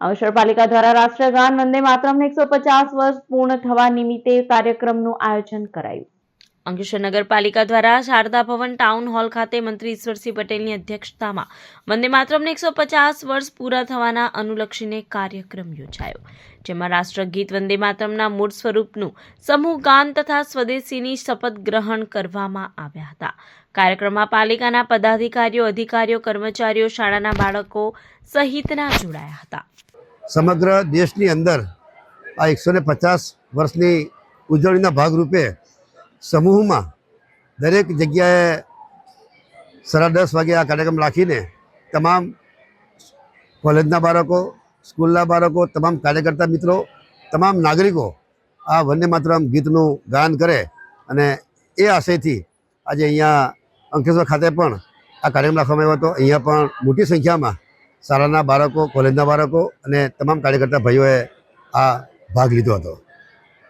અંકલેશ્વર પાલિકા દ્વારા રાષ્ટ્રગાન વંદે માતરમને એકસો પચાસ વર્ષ પૂર્ણ થવા નિમિત્તે કાર્યક્રમનું આયોજન કરાયું. અંકલેશ્વર નગરપાલિકા દ્વારા શારદા ભવન ટાઉન હોલ ખાતે મંત્રી ઈશ્વરસિંહ પટેલની અધ્યક્ષતામાં વંદે માતરમને એકસો પચાસ વર્ષ પૂરા થવાના અનુલક્ષીને કાર્યક્રમ યોજાયો. જેમાં રાષ્ટ્રગીત વંદે માતરમના મૂળ સ્વરૂપનું સમૂહ ગાન તથા સ્વદેશીની શપથ ગ્રહણ કરવામાં આવ્યા હતા. કાર્યક્રમમાં પાલિકાના પદાધિકારીઓ, અધિકારીઓ, કર્મચારીઓ, શાળાના બાળકો સહિતના જોડાયા હતા. સમગ્ર દેશની અંદર આ એકસો ને પચાસ વર્ષની ઉજવણીના ભાગરૂપે સમૂહમાં દરેક જગ્યાએ સાડા દસ વાગે આ કાર્યક્રમ રાખીને તમામ કોલેજના બાળકો, સ્કૂલના બાળકો, તમામ કાર્યકર્તા મિત્રો, તમામ નાગરિકો આ વંદે માતરમ ગીતનું ગાન કરે અને એ આશયથી આજે અહીંયા અંકલેશ્વર ખાતે પણ આ કાર્યક્રમ રાખવામાં આવ્યો હતો. અહીંયા પણ મોટી સંખ્યામાં શાળાના બાળકો કોલેજના બાળકો અને તમામ કાર્યકર્તા ભાઈઓએ આ ભાગ લીધો હતો.